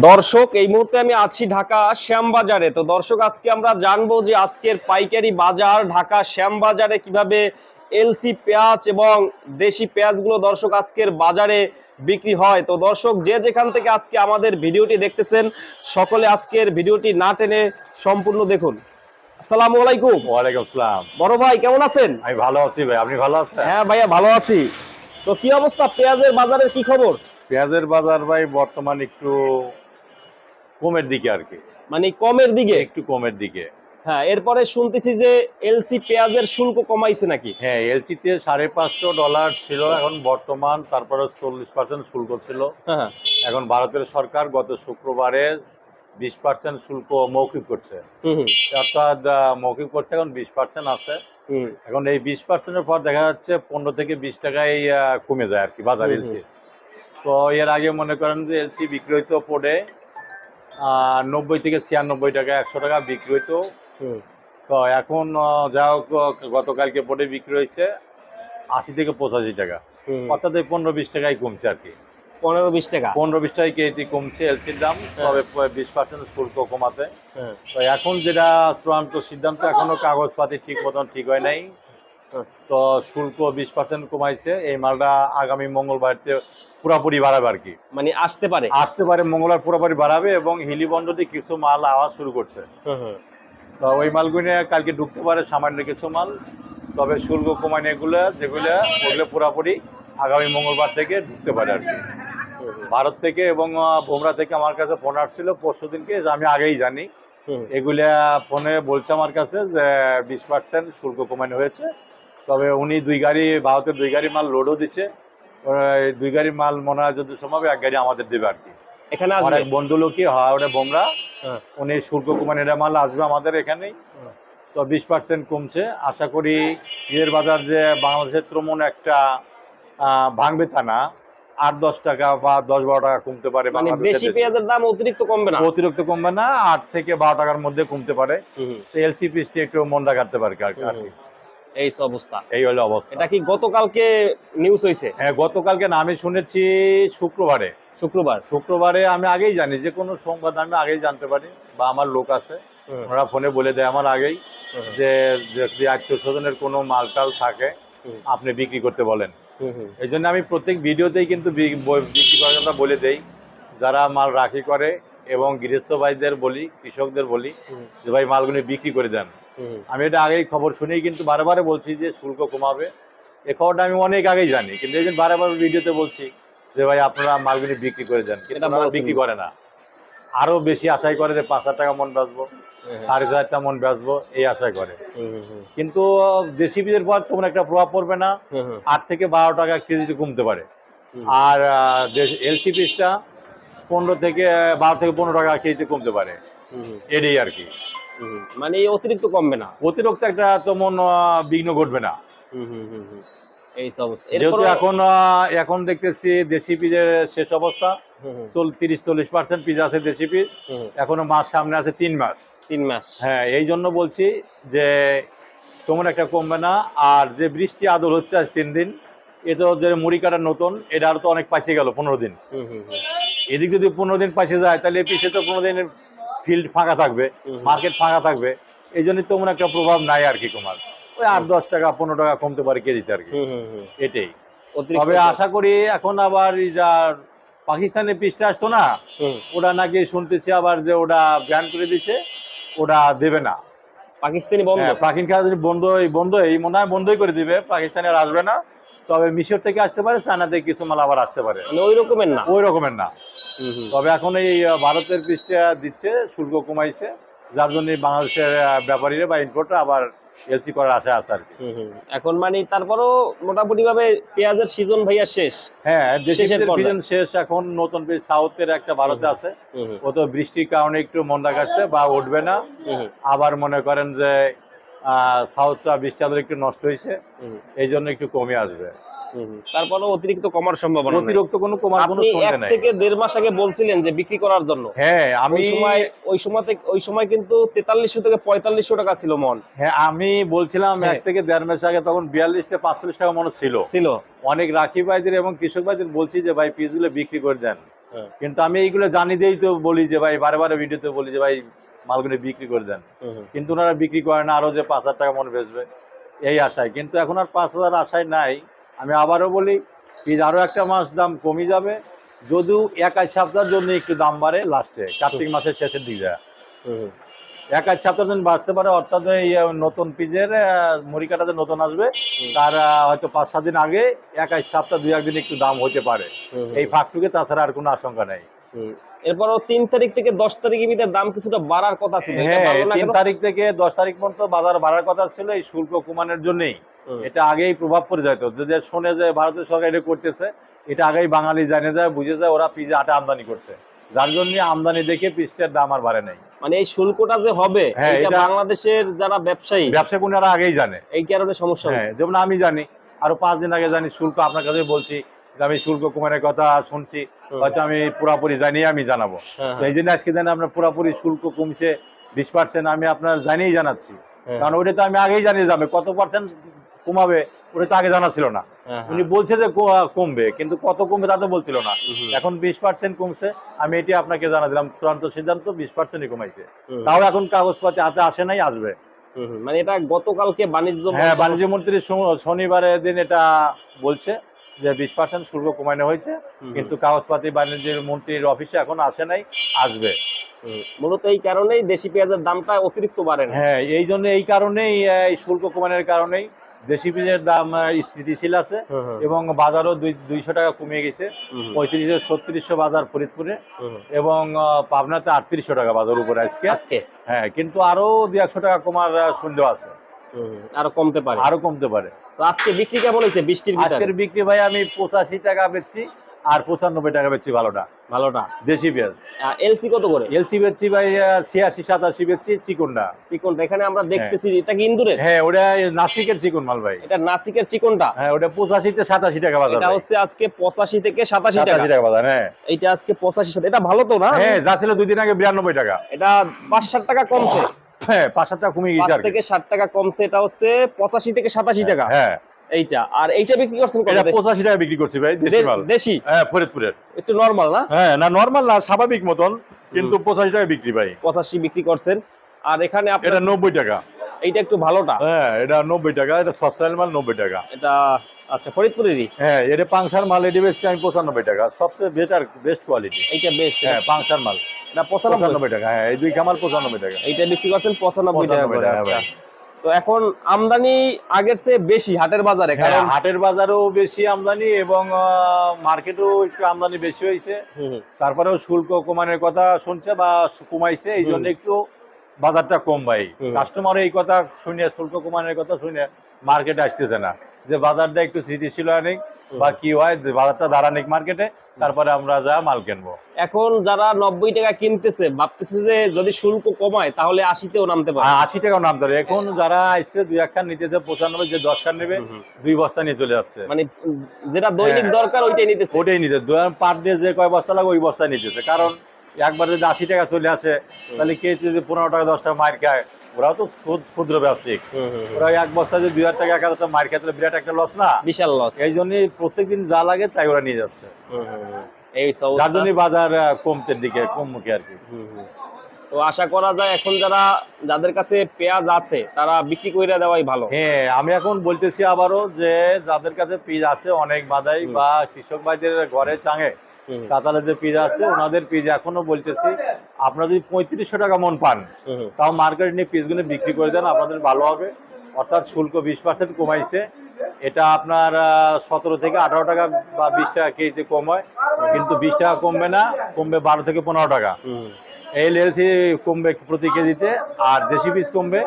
দর্শক এই মুহূর্তে আমি আছি ঢাকা শ্যামবাজারে। তো দর্শক আজকে আমরা জানব যে আজকের পাইকারি বাজার ঢাকা শ্যামবাজারে কীভাবে এলসি পেঁয়াজ এবং দেশি পেঁয়াজগুলো দর্শক আজকের বাজারে বিক্রি হয়। তো দর্শক যে যেখান থেকে আজকে আমাদের ভিডিওটি দেখতেছেন সকলে আজকের ভিডিওটি না টেনে সম্পূর্ণ দেখুন। আসসালামু আলাইকুম। ওয়ালাইকুম আসসালাম। বড় ভাই কেমন আছেন? আমি ভালো আছি ভাই আপনি ভালো আছেন? হ্যাঁ ভাইয়া ভালো আছি। তো কি অবস্থা? পেঁয়াজের বাজারের কি খবর? পেঁয়াজের বাজার ভাই বর্তমান একটু কমের দিকে আর কি। মানে কমের দিকে? একটু কমের দিকে। হ্যাঁ এরপরে শুনতেছি যে এলসি পেঁয়াজের শুল্ক কমাইছে নাকি? হ্যাঁ এলসিতে সাড়ে পাঁচশো ডলার ছিল এখন বর্তমান তারপরে চল্লিশ পার্সেন্ট শুল্ক ছিল। হ্যাঁ এখন ভারতের সরকার গত শুক্রবারে বিশ পার্সেন্ট শুল্ক মৌখিক করছে। অর্থাৎ মৌখিক করছে এখন বিশ পার্সেন্ট আছে। হুম। এখন এই বিশ পার্সেন্টের পর দেখা যাচ্ছে পনেরো থেকে বিশ টাকায় কমে যায় আর কি বাজার এলসি তো এর আগে মনে করেন যে এলসি বিক্রি হইতো পড়ে নব্বই থেকে ছিয়ানব্বই টাকা একশো টাকা বিক্রি হইতো। তো এখন যা হোক গতকালকে পড়ে বিক্রি হয়েছে আশি থেকে পঁচাশি টাকা। অর্থাৎ এই পনেরো বিশ টাকায় কমছে আর কি। পনেরো বিশ টাকা? পনেরো বিশ টাকায় কেজি কমছে এলসির দাম তবে বিশ পার্সেন্ট শুল্ক কমাতে। হ্যাঁ, তো এখন যেটা চূড়ান্ত সিদ্ধান্ত এখনও কাগজপাতি ঠিক মতন ঠিক হয় নাই। হ্যাঁ। তো শুল্ক বিশ পার্সেন্ট কমাইছে। এই মালটা আগামী মঙ্গলবারতে পুরোপুরি বাড়াবে আর কি। মানে আসতে পারে। আসতে পারে মঙ্গলবার পুরোপুরি বাড়াবে এবং হিলিবন্ড দিয়ে কিছু মাল আওয়া শুরু করছে। তো ওই মালগুলো কালকে ঢুকতে পারে সামান্য কিছু মাল। তবে শুল্ক কমানো এগুলো যেগুলো ওগুলো পুরোপুরি আগামী মঙ্গলবার থেকে ঢুকতে পারে আর কি। ভারত থেকে এবং বোমরা থেকে আমার কাছে ফোন আসছিল পরশু দিনকে যে আমি আগেই জানি। এগুলা ফোনে বলছে আমার কাছে যে বিশ পার্সেন্ট শুল্ক কমানো হয়েছে। তবে উনি দুই গাড়ি ভারতের দুই গাড়ি মাল লোডও দিচ্ছে। দুই গাড়ি মাল মনে হয় যদি সম্ভব এক গাড়ি আমাদের দেবে আর কি। এখানে আসবে? এক বন্ধু লোকই হয় ওটা বোমরা। হ্যাঁ, উনি শুল্ক কমানোর মাল আসবে আমাদের এখানেই। তো বিশ পার্সেন্ট কমছে। আশা করি ঈদের বাজার যে বাংলাদেশের তেমন একটা ভাঙবে তা না। আট দশ টাকা বা দশ বারো টাকা কমতে পারে মানে দেশি। পেঁয়াজের দাম অতিরিক্ত কমবে না? অতিরিক্ত কমবে না আট থেকে বারো টাকার মধ্যে কমতে পারে। হুম, হুম, তো এলসি পিসটি একটু মন্দা কাটতে পারে আর কি। এই অবস্থা। এই হলো অবস্থা। এটা কি গতকালকে নিউজ হয়েছে হ্যাঁ গতকালকে না আমি শুনেছি শুক্রবারে। শুক্রবার। শুক্রবারে আমি আগেই জানি যে কোনো সংবাদ আমি আগেই জানতে পারি বা আমার লোক আছে ওরা ফোনে বলে দেয় আমার আগেই যে যদি আত্মীয় স্বজনের কোনো মালটাল থাকে আপনি বিক্রি করতে বলেন। এই জন্য আমি প্রত্যেক ভিডিওতেই কিন্তু বিক্রি করার কথা বলে দেই যারা মাল রাখি করে এবং গৃহস্থ ভাইদের বলি কৃষকদের বলি যে ভাই মালগুলি বিক্রি করে দেন। আমি এটা আগেই খবর শুনেই কিন্তু বারে বলছি যে শুল্ক কমাবে। এই খবরটা আমি অনেক আগেই জানি কিন্তু এই জন্য বারে বারে ভিডিওতে বলছি যে ভাই আপনারা মালগুলি বিক্রি করে দেন কিন্তু বিক্রি করে না। আরও বেশি আশাই করে যে পাঁচ হাজার টাকা মন বেচবো সাড়ে চার টাকা মন বেচবো এই আশাই করে। কিন্তু দেশি বীজের পর তেমন একটা প্রভাব পড়বে না। আট থেকে বারো টাকা কেজিতে কমতে পারে। আর এলসি পিসটা পনেরো থেকে বারো থেকে পনেরো টাকা কেজিতে কমতে পারে। এটাই আর কি। মানে অতিরিক্ত কমবে না? অতিরিক্ত একটা তেমন বিঘ্ন ঘটবে না। এই অবস্থা। যেহেতু এখন এখন দেখতেছি দেশি পিজের শেষ অবস্থা। তিরিশ চল্লিশ পার্সেন্ট পিজ আছে দেশি পিস এখনও মাস সামনে আছে তিন মাস। তিন মাস। হ্যাঁ এই জন্য বলছি যে তেমন একটা কমবে না। আর যে বৃষ্টি আদল হচ্ছে আজ তিন দিন এ তো যে মুড়ি কাটার নতুন এটা আরও তো অনেক পাইছে গেল পনেরো দিন। এদিক যদি পনেরো দিন পাশে যায় তাহলে পিছিয়ে তো পনেরো দিনের ফিল্ড ফাঁকা থাকবে মার্কেট ফাঁকা থাকবে। এই জন্য তেমন একটা প্রভাব নাই আর কি কমার ওই আট দশ টাকা পনেরো টাকা কমতে পারে কেজিতে আর কি। এটাই। তবে আশা করি এখন আবার এই যা পাকিস্তানের পিসটা আসতো না ওটা নাকি শুনতেছি আবার যে ওটা ব্যান করে দিছে ওটা দেবে না। পাকিস্তানি বন্ধ। হ্যাঁ, পাকিন খাওয়া যদি বন্ধ বন্ধ এই মনে হয় বন্ধই করে দিবে পাকিস্তানে আর আসবে না। তবে মিশর থেকে আসতে পারে চায়না থেকে কিছু মাল আবার আসতে পারে। মানে ওই রকমের না। ওই রকমের না। তবে এখন এই ভারতের পিসটা দিচ্ছে শুল্ক কমাইছে যার জন্য বাংলাদেশের ব্যাপারীরা বা ইম্পোর্টার আবার এলসি করার আশা আছে আর কি। এখন মানে তারপরও মোটামুটি ভাবে পেঁয়াজের সিজন ভাইয়া শেষ। হ্যাঁ সিজন শেষ এখন নতুন সাউথের একটা ভারতে আছে। ও তো বৃষ্টির কারণে একটু মন্দা কাটছে বা উঠবে না। আবার মনে করেন যে সাউথটা বৃষ্টি একটু নষ্ট হয়েছে। এই জন্য একটু কমে আসবে। হুম। অতিরিক্ত কমার সম্ভাবনা অতিরিক্ত কোনো কমার কোনো এক থেকে দেড় মাস আগে বলছিলেন যে বিক্রি করার জন্য। হ্যাঁ আমি ওই সময় ওই সময় ওই সময় কিন্তু তেতাল্লিশশো থেকে পঁয়তাল্লিশশো টাকা ছিল মন। হ্যাঁ আমি বলছিলাম হ্যাঁ। এক থেকে দেড় মাস আগে তখন বিয়াল্লিশ থেকে পাঁচচল্লিশ টাকা মনে ছিল। ছিল। অনেক রাখি ভাইদের এবং কৃষক ভাইদের বলছি যে ভাই পিসগুলো বিক্রি করে দেন। হ্যাঁ। কিন্তু আমি এইগুলো জানি দিয়েই তো বলি যে ভাই বারে বারে ভিডিওতে বলি যে ভাই মালগুলো বিক্রি করে দেন। কিন্তু ওনারা বিক্রি করে না আরও যে পাঁচ হাজার টাকা মনে বেচবে এই আশায়। কিন্তু এখন আর পাঁচ হাজার আশায় নাই। আমি আবারও বলি পিস আরও একটা মাস দাম কমে যাবে যদিও এক আধ সপ্তাহের জন্য একটু দাম বাড়ে লাস্টে কার্তিক মাসের শেষের দিকে। যায় হুম, হুম। এক আধ সপ্তাহের জন্য বাড়তে পারে অর্থাৎ এই নতুন পিজের মুড়ি কাটাতে নতুন আসবে তার হয়তো পাঁচ সাত দিন আগে এক আধ সপ্তাহ দুই একদিন একটু দাম হতে পারে। এই ফাঁকটুকে তাছাড়া আর কোনো আশঙ্কা নেই। এরপরও তিন তারিখ থেকে দশ তারিখের ভিতরে দাম কিছুটা বাড়ার কথা ছিল হ্যাঁ তিন তারিখ থেকে দশ তারিখ পর্যন্ত বাজার বাড়ার কথা ছিল এই শুল্ক কমানোর জন্যই। এটা আগেই প্রভাব পড়ে যেত যে যে শোনে যে ভারতের সরকার এটা করতেছে এটা আগেই বাঙালি জানে যায় বুঝে যায় ওরা পিজা আটা আমদানি করছে। যার জন্য আমদানি দেখে পিসটার দাম আর বাড়ে নাই। মানে এই শুল্কটা যে হবে হ্যাঁ, এটা বাংলাদেশের যারা ব্যবসায়ী ব্যবসা পুনেরা আগেই জানে। এই কারণে সমস্যা হ্যাঁ হচ্ছে। যেমন আমি জানি আরও পাঁচ দিন আগে জানি শুল্ক আপনার কাছে বলছি যে আমি শুল্ক কমানোর কথা শুনছি হয়তো আমি পুরাপুরি জানিয়ে আমি জানাব। হ্যাঁ, এই জন্য আজকে জানি আপনার পুরাপুরি শুল্ক কমছে বিশ পার্সেন্ট আমি আপনার জানিয়েই জানাচ্ছি। হ্যাঁ, কারণ ওটা তো আমি আগেই জানিয়ে যাবে কত পার্সেন্ট কমাবে ওটা তো আগে জানা ছিল না। হ্যাঁ, উনি বলছে যে কমবে কিন্তু কত কমবে তা তো বলছিল না। এখন বিশ পার্সেন্ট কমছে আমি এটি আপনাকে জানা দিলাম চূড়ান্ত সিদ্ধান্ত বিশ পার্সেন্টই কমাইছে। তাও এখন কাগজপাতি হাতে আসে নাই আসবে। মানে এটা গতকালকে বাণিজ্য হ্যাঁ বাণিজ্য মন্ত্রী শনিবারের দিন এটা বলছে যে বিশ পার্সেন্ট শুল্ক কমানো হয়েছে কিন্তু কাগজপাতি বাণিজ্যের মন্ত্রীর অফিসে এখন আসে নাই আসবে। মূলত এই কারণেই দেশি পেঁয়াজের দামটা অতিরিক্ত বাড়ে হ্যাঁ এই জন্য এই কারণেই এই শুল্ক কমানোর কারণেই দেশি বীজের দাম স্থিতিশীল আছে এবং বাজারও দুইশো টাকা কমে গেছে। পঁয়ত্রিশশো ছত্রিশশো বাজার ফরিদপুরে। এবং পাবনাতে আটত্রিশশো টাকা বাজার উপরে আজকে। আজকে? হ্যাঁ কিন্তু আরও দুই একশো টাকা কমার সন্দেহ আছে। আরও কমতে পারে? আরও কমতে পারে। তো আজকে বিক্রি কেমন হয়েছে বৃষ্টির আজকের বিক্রি ভাই আমি পঁচাশি টাকা বেচছি। আর পঁচানব্বই টাকা বেচছি ভালোটা। ভালোটা? দেশি পেঁয়াজ। এলসি কত করে? এলসি বেচছি ভাই ছিয়াশি সাতাশি বেচছি চিকনটা। চিকনটা এখানে আমরা দেখতেছি এটা কি ইন্দুরের? হ্যাঁ ওটা নাসিকের চিকন মাল ভাই। এটা নাসিকের চিকনটা? হ্যাঁ ওটা পঁচাশিতে সাতাশি টাকা বাজার এটা হচ্ছে আজকে পঁচাশি থেকে সাতাশি টাকা। টাকা বাজার হ্যাঁ। এইটা আজকে পঁচাশি সাথে এটা ভালো তো না? হ্যাঁ যা ছিল দুই দিন আগে বিরানব্বই টাকা। এটা পাঁচ ষাট টাকা কমছে। হ্যাঁ পাঁচ সাত টাকা কমে গেছে থেকে ষাট টাকা কমছে এটা হচ্ছে পঁচাশি থেকে সাতাশি টাকা। হ্যাঁ। এইটা। আর এইটা বিক্রি করছেন এটা দে- পঁচাশি টাকা বিক্রি করছি ভাই দেশি মাল। দেশি? হ্যাঁ ফরিদপুরের। একটু নরমাল না? হ্যাঁ না নর্মাল না স্বাভাবিক মতন কিন্তু পঁচাশি টাকা বিক্রি ভাই। পঁচাশি বিক্রি করছেন। আর এখানে আপনার এটা নব্বই টাকা। এইটা একটু ভালোটা? হ্যাঁ এটা নব্বই টাকা এটা মাল নব্বই টাকা। এটা আচ্ছা ফরিদপুরেরই? হ্যাঁ এটা পাংশার মাল এটি বেশি আমি পঁচানব্বই টাকা। সবচেয়ে বেটার বেস্ট কোয়ালিটি এইটা বেস্ট হ্যাঁ পাংশার মাল। এটা পঁচানব্বই? পঁচানব্বই টাকা হ্যাঁ এই দুই কামাল পঁচানব্বই টাকা। এইটা বিক্রি করছেন পঁচানব্বই টাকা করে আচ্ছা। তো এখন আমদানি আগের চেয়ে বেশি হাটের বাজারে হ্যাঁ, কারণ হাটের বাজারেও বেশি আমদানি এবং মার্কেটেও একটু আমদানি বেশি হয়েছে। তারপরেও শুল্ক কমানোর কথা শুনছে বা কমাইছে এই জন্য একটু বাজারটা কম ভাই। কাস্টমার এই কথা শুনে শুল্ক কমানোর কথা শুনে মার্কেটে আসতেছে না। যে বাজারটা একটু স্থিতিশীল আনিক বা কি হয় বাজারটা দাঁড়ানিক মার্কেটে তারপরে আমরা যা মাল কিনবো। এখন যারা নব্বই টাকা কিনতেছে ভাবতেছে যে যদি শুল্ক কমায় তাহলে আশিতেও নামতে পারে। আশি টাকাও নাম ধরে এখন যারা আসছে দুই এক খান নিতেছে পঁচানব্বই যে দশ খান নেবে। দুই বস্তা নিয়ে চলে যাচ্ছে। মানে যেটা দৈনিক হ্যাঁ। দরকার ওইটাই নিতেছে। ওটাই নিতে পার ডে যে কয় বস্তা লাগে ওই বস্তা নিতেছে। কারণ একবার যদি আশি টাকা চলে আসে তাহলে কে যদি পনেরো টাকা দশ টাকা মার খায় ওরাও তো ক্ষুদ্র ব্যবসায়িক। ওরা এক বস্তা যদি দুই হাজার টাকা এক হাজার টাকা মার তাহলে বিরাট একটা লস না? বিশাল লস এই জন্যই প্রত্যেকদিন যা লাগে তাই ওরা নিয়ে যাচ্ছে। এই যার জন্যই বাজার আহ, কমতের দিকে কম মুখে আর কি। তো আশা করা যায় এখন যারা যাদের কাছে পেঁয়াজ আছে তারা বিক্রি করে দেওয়াই ভালো। হ্যাঁ আমি এখন বলতেছি আবারও যে যাদের কাছে পেঁয়াজ আছে অনেক বাদাই বা কৃষক ভাইদের ঘরে চাঙে চাতালে যে পিস আছে ওনাদের পিস এখনও বলতেছি আপনারা যদি পঁয়ত্রিশশো টাকা মন পান। তাও মার্কেট নিয়ে পিসগুলো বিক্রি করে দেন আপনাদের ভালো হবে। অর্থাৎ শুল্ক বিশ পার্সেন্ট কমাইছে। এটা আপনার সতেরো থেকে আঠারো টাকা বা বিশ টাকা কেজিতে কম হয়। কিন্তু বিশ টাকা কমবে না কমবে বারো থেকে পনেরো টাকা। এল এলসি কমবে প্রতি কেজিতে আর দেশি পিস কমবে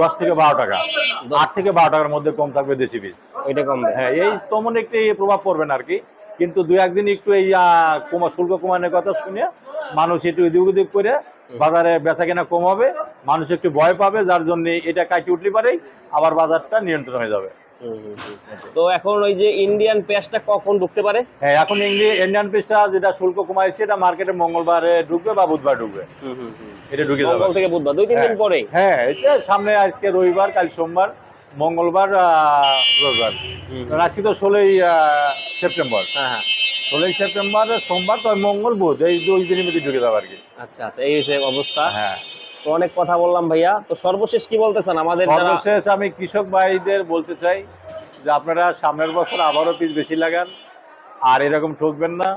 দশ থেকে বারো টাকা। আট থেকে বারো টাকার মধ্যে কম থাকবে দেশি পিস। ওইটা কমবে। হ্যাঁ এই তেমন একটি প্রভাব পড়বে না আর কি। কিন্তু দু একদিন একটু এই কমা শুল্ক কমানোর কথা শুনে মানুষ একটু এদিক ওদিক করে বাজারে বেচা কেনা কম হবে মানুষ একটু ভয় পাবে যার জন্য এটা কাটিয়ে উঠলে পারেই আবার বাজারটা নিয়ন্ত্রণ হয়ে যাবে। তো এখন ওই যে ইন্ডিয়ান পেঁয়াজটা কখন ঢুকতে পারে? হ্যাঁ এখন ইন্ডিয়ান পিসটা যেটা শুল্ক কমাইছে এটা মার্কেটে মঙ্গলবারে ঢুকবে বা বুধবার ঢুকবে। এটা ঢুকে যাবে। থেকে বুধবার দুই তিন দিন হ্যাঁ। পরে? হ্যাঁ এটা সামনে আজকে রবিবার কাল সোমবার। মঙ্গলবার রবিবার। আজকে তো ষোলোই সেপ্টেম্বর। হ্যাঁ হ্যাঁ। ষোলোই সেপ্টেম্বর সোমবার তো মঙ্গল বুধ এই দুই দিনের মধ্যে ঢুকে যাব আর কি। আচ্ছা আচ্ছা এই হচ্ছে অবস্থা। হ্যাঁ। তো অনেক কথা বললাম ভাইয়া। তো সর্বশেষ কি বলতেছেন আমাদের সর্বশেষ আমি কৃষক ভাইদের বলতে চাই যে আপনারা সামনের বছর আবারও পিস বেশি লাগান আর এরকম ঠকবেন না।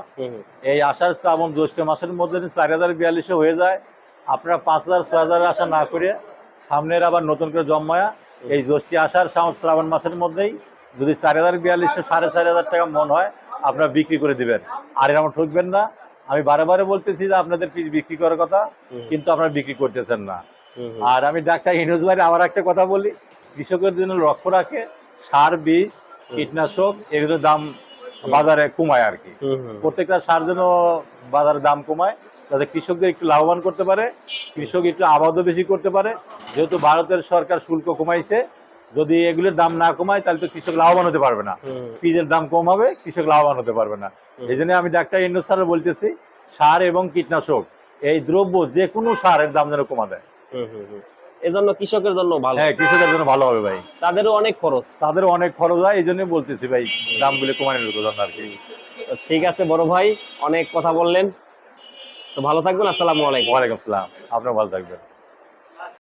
এই আষাঢ় শ্রাবণ জ্যৈষ্ঠ মাসের মধ্যে চার হাজার বিয়াল্লিশে হয়ে যায় আপনারা পাঁচ হাজার ছয় হাজার আশা না করে সামনের আবার নতুন করে জন্মায়া এই জ্যৈষ্ঠী আষাঢ় শ্রাবণ- শ্রাবণ মাসের মধ্যেই যদি চার হাজার বিয়াল্লিশে সাড়ে চার হাজার টাকা মন হয় আপনারা বিক্রি করে দিবেন। আর এরকম ঠকবেন না। আমি বারে বারে বলতেছি যে আপনাদের পিস বিক্রি করার কথা কিন্তু আপনারা বিক্রি করতেছেন না। আর আমি ডাক্তার ইনুজ ভাইয়ের আবার একটা কথা বলি কৃষকের জন্য লক্ষ্য রাখে সার বীজ কীটনাশক এগুলোর দাম বাজারে কমায় আর কি। প্রত্যেকটা সার যেন বাজারে দাম কমায় যাতে কৃষকদের একটু লাভবান করতে পারে কৃষক একটু আবাদও বেশি করতে পারে। যেহেতু ভারতের সরকার শুল্ক কমাইছে যদি এগুলোর দাম না কমায় তাহলে তো কৃষক লাভবান হতে পারবে না। বীজের দাম কম হবে কৃষক লাভবান হতে পারবে না। এই জন্য আমি ডাক্তার ইন্ডো স্যার বলতেছি সার এবং কীটনাশক এই দ্রব্য যে কোনো সারের দাম যেন কমা দেয়। এজন্য কৃষকের জন্য ভালো। হ্যাঁ কৃষকের জন্য ভালো হবে ভাই। তাদেরও অনেক খরচ। তাদের অনেক খরচ হয় এই জন্যই বলতেছি ভাই দামগুলো কমানোর জন্য আর কি। ঠিক আছে বড় ভাই অনেক কথা বললেন। তো ভালো থাকবেন আসসালামু আলাইকুম। ওয়ালাইকুম সালাম আপনার ভালো থাকবেন।